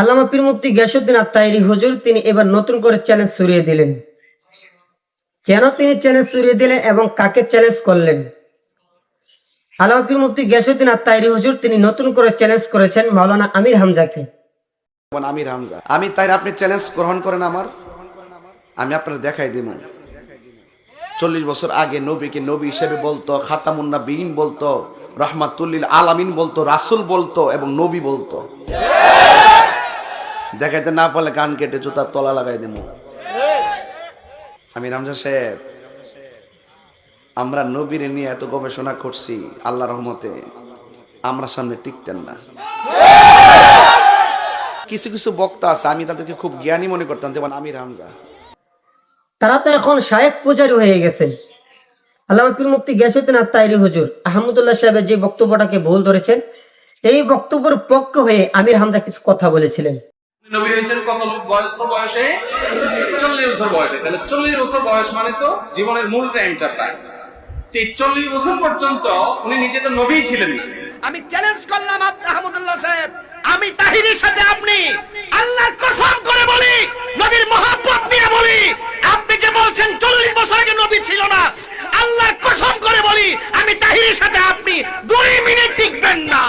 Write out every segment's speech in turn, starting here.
আল্লামা পীর মুফতি গ্যাসুদ্দিন আত্মাইরি হুজুর তিনি এবার নতুন করে চ্যালেঞ্জ সরিয়ে দিলেন। কেন তিনি চ্যালেঞ্জ সরিয়ে দিলেন এবং কাকে চ্যালেঞ্জ করলেন? আল্লামা পীর মুফতি গ্যাসুদ্দিন আত্মাইরি হুজুর তিনি নতুন করে চ্যালেঞ্জ করেছেন মাওলানা আমির হামজাকে। আমির হামজা। আমি তাই আপনি চ্যালেঞ্জ গ্রহণ করেন আমার? আমি আপনার দেখাই দিব। চল্লিশ বছর আগে নবীকে নবী হিসেবে বলতো খাতামুন্না বিন বলতো, রহমাতুল্লিল আলামিন বলতো, রাসুল বলতো এবং নবী বলতো। দেখাইতে না পারলে গান কেটে জুতার তলা লাগাই দেবো আমি রামজা সাহেব, আমরা নবীর নিয়ে এত গবেষণা করছি আল্লাহ রহমতে, আমরা সামনে টিকতেন না। কিছু কিছু বক্তা আছে, আমি তাদেরকে খুব জ্ঞানী মনে করতাম, যেমন আমির হামজা। তারা তো এখন শায়েক পূজারি হয়ে গেছেন আল্লামা পীর মুফতি গ্যাসুদ্দিন আত্মাইরি হুজুর। আহমদুল্লাহ সাহেবের যে বক্তব্যটাকে ভুল ধরেছেন, এই বক্তব্যের পক্ষ হয়ে আমির হামজা কিছু কথা বলেছিলেন। মানে নবী ছিলেন আমি চ্যালেঞ্জ করলাম আমি সাথে আপনি করে নবীর আপনি যে বলছেন চল্লিশ বছর আগে নবী ছিল না আল্লাহর কসম করে বলি আমি তাহিরের সাথে আপনি দুই মিনিট টিকবেন না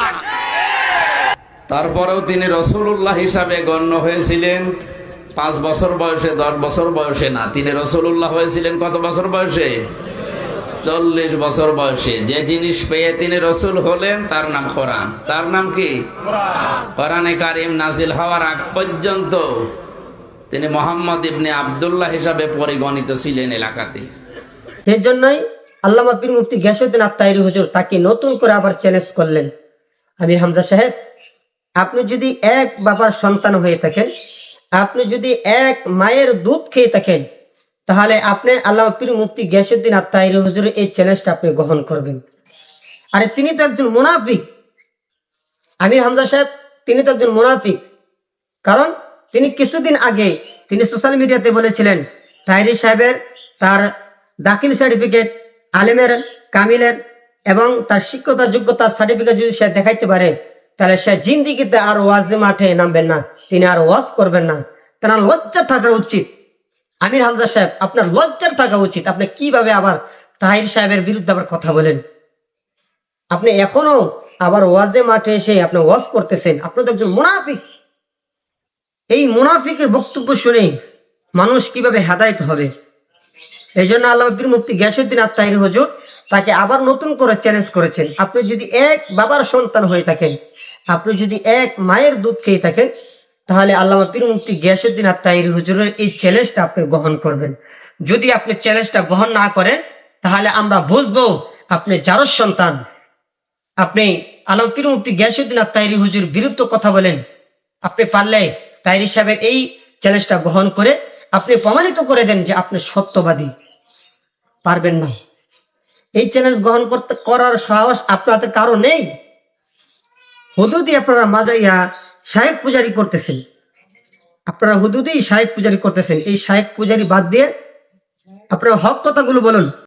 তারপরেও তিনি রসুল্লাহ হিসাবে গণ্য হয়েছিলেন। পাঁচ বছর বয়সে, দশ বছর বয়সে না, তিনি রসুল্লাহ হয়েছিলেন কত বছর বয়সে? চল্লিশ বছর বয়সে। যে জিনিস পেয়ে তিনি রসুল হলেন, তার নাম কোরআন। তার নাম কি? কোরআনে কারিম নাজিল হওয়ার আগ পর্যন্ত তিনি মোহাম্মদ ইবনে আবদুল্লাহ হিসাবে পরিগণিত ছিলেন এলাকাতে। এই জন্যই আল্লামা পীর মুফতি গ্যাসুদ্দিন আত্মাইরি হুজুর তাকে নতুন করে আবার চ্যালেঞ্জ করলেন। আমির হামজা সাহেব আপনি যদি এক বাবার সন্তান হয়ে থাকেন, আপনি যদি এক মায়ের দুধ খেয়ে থাকেন, তাহলে আপনি আল্লামা পীর মুফতি গ্যাসুদ্দিন আত্মাইরি হুজুরের এই চ্যালেঞ্জটা আপনি গ্রহণ করবেন। আরে তিনি তো একজন মুনাফিক। আমির হামজা সাহেব, তিনি তো একজন মুনাফিক। কারণ তিনি কিছুদিন আগে তিনি সোশ্যাল মিডিয়াতে বলেছিলেন, তাইরি সাহেবের তার দাখিল সার্টিফিকেট আলেমের, কামিলের এবং তার শিক্ষতার যোগ্যতার সার্টিফিকেট যদি সে দেখাইতে পারে তাহলে সে জিন্দিগিতে আর ওয়াজ মাঠে নামবেন না, তিনি আর ওয়াজ করবেন না। তার লজ্জা থাকা উচিত। আমির হামজা সাহেব, আপনার লজ্জার থাকা উচিত। আপনি কীভাবে আবার তাহির সাহেবের বিরুদ্ধে আবার কথা বলেন? আপনি এখনও আবার ওয়াজে মাঠে এসে আপনি ওয়াজ করতেছেন। আপনি তো একজন মুনাফিক। এই মুনাফিকের বক্তব্য শুনে মানুষ কীভাবে হেদায়ত হবে? এই জন্য আল্লাহ মুফতি গ্যাসুদ্দিন আত্মাহির হুজুর তাকে আবার নতুন করে চ্যালেঞ্জ করেছেন। আপনি যদি এক বাবার সন্তান হয়ে থাকেন, আপনি যদি এক মায়ের দুধ খেয়ে থাকেন, তাহলে আল্লাহ পীর মুফতি গ্যাসুদ্দিন আত্মাহির হুজুরের এই চ্যালেঞ্জটা আপনি গ্রহণ করবেন। যদি আপনি চ্যালেঞ্জটা গ্রহণ না করেন, তাহলে আমরা বুঝব আপনি যারর সন্তান। আপনি আলমগীর মুফতি গিয়াসুদ্দিন আত্মাইরি হুজুর বিরুদ্ধ কথা বলেন। আপনি পারলে তাইরি সাহেবের এই চ্যালেঞ্জটা গ্রহণ করে আপনি প্রমাণিত করে দেন যে আপনি সত্যবাদী। পারবেন না। এই চ্যালেঞ্জ গ্রহণ করতে, করার সাহস আপনাদের কারও নেই। হুদুদি আপনারা মাজাইয়া শাহেক পূজারি করতেছেন। আপনারা হুদুদি শাহেক পূজারি করতেছেন। এই শাহেক পূজারি বাদ দিয়ে আপনারা হক কথাগুলো বলুন।